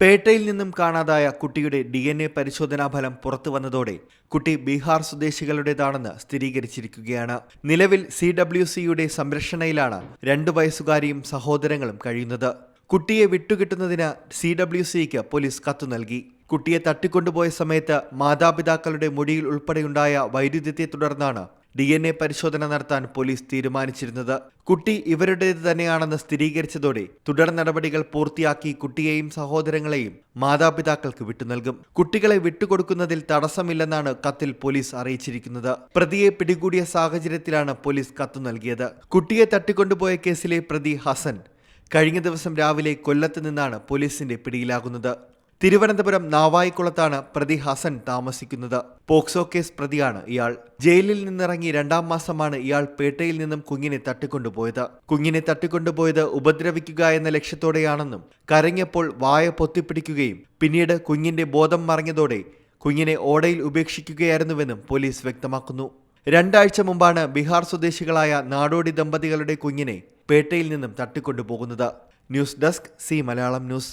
പേട്ടയിൽ നിന്നും കാണാതായ കുട്ടിയുടെ ഡി എൻ എ പരിശോധനാ ഫലം പുറത്തു വന്നതോടെ കുട്ടി ബീഹാർ സ്വദേശികളുടേതാണെന്ന് സ്ഥിരീകരിച്ചിരിക്കുകയാണ്. നിലവിൽ സി ഡബ്ല്യു സിയുടെ സംരക്ഷണയിലാണ് രണ്ടു വയസ്സുകാരിയും സഹോദരങ്ങളും കഴിയുന്നത്. കുട്ടിയെ വിട്ടുകിട്ടുന്നതിന് സി ഡബ്ല്യു സിക്ക് പോലീസ് കത്തു നൽകി. കുട്ടിയെ തട്ടിക്കൊണ്ടുപോയ സമയത്ത് മാതാപിതാക്കളുടെ മൊഴിയിൽ ഉൾപ്പെടെയുണ്ടായ വൈരുദ്ധ്യത്തെ തുടർന്നാണ് ഡി എൻ എ പരിശോധന നടത്താൻ പോലീസ് തീരുമാനിച്ചിരുന്നത്. കുട്ടി ഇവരുടേത് തന്നെയാണെന്ന് സ്ഥിരീകരിച്ചതോടെ തുടർ നടപടികൾ പൂർത്തിയാക്കി കുട്ടിയെയും സഹോദരങ്ങളെയും മാതാപിതാക്കൾക്ക് വിട്ടു നൽകും. കുട്ടികളെ വിട്ടുകൊടുക്കുന്നതിൽ തടസ്സമില്ലെന്നാണ് കത്തിൽ പോലീസ് അറിയിച്ചിരിക്കുന്നത്. പ്രതിയെ പിടികൂടിയ സാഹചര്യത്തിലാണ് പോലീസ് കത്തു നൽകിയത്. കുട്ടിയെ തട്ടിക്കൊണ്ടുപോയ കേസിലെ പ്രതി ഹസൻ കഴിഞ്ഞ ദിവസം രാവിലെ കൊല്ലത്ത് നിന്നാണ് പോലീസിന്റെ പിടിയിലാകുന്നത്. തിരുവനന്തപുരം നാവായിക്കുളത്താണ് പ്രതി ഹസൻ താമസിക്കുന്നത്. പോക്സോ കേസ് പ്രതിയാണ് ഇയാൾ. ജയിലിൽ നിന്നിറങ്ങി രണ്ടാം മാസമാണ് ഇയാൾ പേട്ടയിൽ നിന്നും കുഞ്ഞിനെ തട്ടിക്കൊണ്ടുപോയത്. കുഞ്ഞിനെ തട്ടിക്കൊണ്ടുപോയത് ഉപദ്രവിക്കുക എന്ന ലക്ഷ്യത്തോടെയാണെന്നും കരഞ്ഞപ്പോൾ വായ പൊത്തിപ്പിടിക്കുകയും പിന്നീട് കുഞ്ഞിന്റെ ബോധം മറഞ്ഞതോടെ കുഞ്ഞിനെ ഓടയിൽ ഉപേക്ഷിക്കുകയായിരുന്നുവെന്നും പോലീസ് വ്യക്തമാക്കുന്നു. രണ്ടാഴ്ച മുമ്പാണ് ബീഹാർ സ്വദേശികളായ നാടോടി ദമ്പതികളുടെ കുഞ്ഞിനെ പേട്ടയിൽ നിന്നും തട്ടിക്കൊണ്ടുപോകുന്നത്. News desk Zee Malayalam news.